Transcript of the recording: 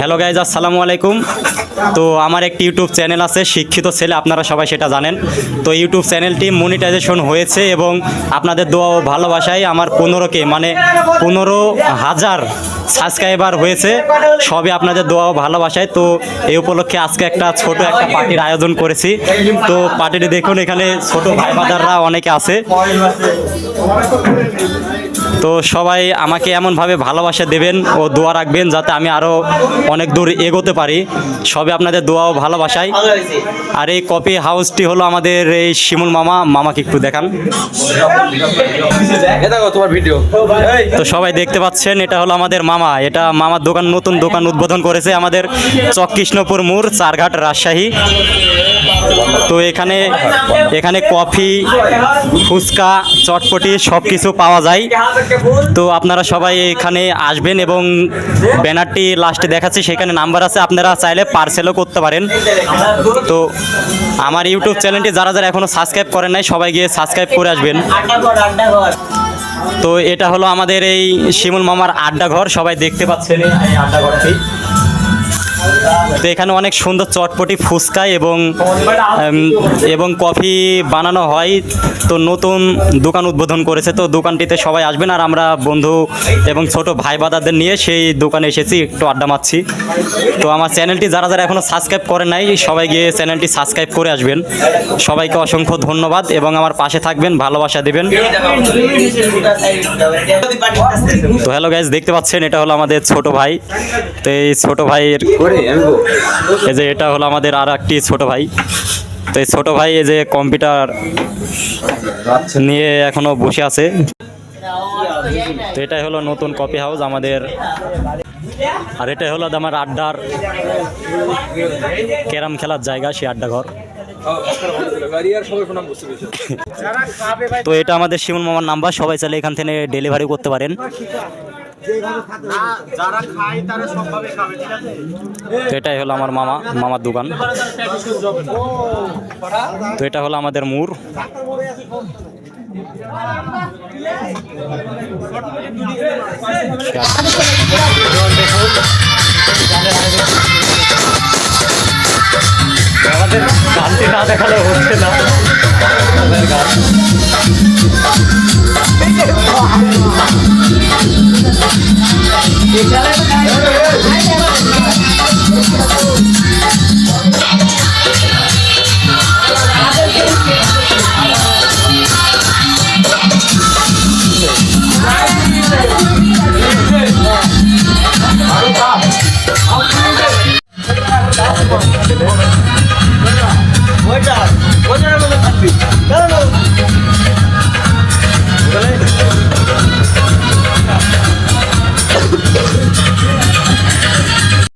Hello guys আসসালামু আলাইকুম। তো আমার একটি ইউটিউব চ্যানেল আছে, শিক্ষিত ছেলে, আপনারা সবাই সেটা জানেন। তো ইউটিউব চ্যানেলটি মনিটাইজেশন হয়েছে এবং আপনাদের দোয়া ও ভালোবাসায় আমার পনেরোকে মানে পনেরো হাজার সাবস্ক্রাইবার হয়েছে। সবই আপনাদের দোয়া ও ভালোবাসায়। তো এই উপলক্ষে আজকে একটা ছোট একটা পার্টির আয়োজন করেছি। তো পার্টিটি দেখুন, এখানে ছোট ভাই বাদাররা অনেকে আছে। তো সবাই আমাকে এমনভাবে ভালোবাসা দেবেন ও দোয়া রাখবেন যাতে আমি আরও অনেক দূর এগোতে পারি। সবে আপনাদের দোয়া ও ভালোবাসাই। আর এই কপি হাউসটি হলো আমাদের এই শিমুল মামা। মামাকে একটু দেখান। তো সবাই দেখতে পাচ্ছেন এটা হলো আমাদের মামা। এটা মামার দোকান নতুন দোকান উদ্বোধন করেছে আমাদের চককৃষ্ণপুর মোড় চারঘাট রাজশাহী। তো এখানে এখানে কফি, ফুচকা, চটপটি সব কিছু পাওয়া যায়। তো আপনারা সবাই এখানে আসবেন এবং ব্যানারটি লাস্টে দেখাচ্ছি, সেখানে নাম্বার আছে, আপনারা চাইলে পার্সেলও করতে পারেন। তো আমার ইউটিউব চ্যানেলটি যারা যারা এখনও সাবস্ক্রাইব করেন নাই, সবাই গিয়ে সাবস্ক্রাইব করে আসবেন। তো এটা হলো আমাদের এই শিমুল মামার আড্ডা ঘর সবাই দেখতে পাচ্ছেন এই আড্ডা ঘরটি তো এখানে অনেক সুন্দর চটপটি, ফুচকা এবং এবং কফি বানানো হয়। তো নতুন দোকান উদ্বোধন করেছে। তো দোকানটিতে সবাই আসবেন আর আমরা বন্ধু এবং ছোট ভাই বাদাদের নিয়ে সেই দোকানে এসেছি, একটু আড্ডা মারছি। তো আমার চ্যানেলটি যারা যারা এখনও সাবস্ক্রাইব করেন নাই, সবাই গিয়ে চ্যানেলটি সাবস্ক্রাইব করে আসবেন। সবাইকে অসংখ্য ধন্যবাদ এবং আমার পাশে থাকবেন, ভালোবাসা দেবেন। তো হ্যালো গাইজ দেখতে পাচ্ছেন, এটা হলো আমাদের ছোট ভাই। তো এই ছোট ভাইয়ের করে এই যে এটা হলো আমাদের আর একটি ছোট ভাই। তো এই ছোট ভাই এই যে কম্পিউটার নিয়ে এখনও বসে আছে। তো এটাই হলো নতুন কপি হাউস আমাদের। আর এটাই হলো আমার আড্ডার ক্যারাম খেলার জায়গা, সেই আড্ডা ঘর তো এটা আমাদের শিমুল মামার নাম্বার, সবাই চাইলে এখান থেকে ডেলিভারি করতে পারেন। তো এটাই হলো আমার মামা, মামার দোকান। তো এটা হলো আমাদের মুর। আমাদের গানটি না দেখালে হচ্ছে না। আমাদের গান এখানে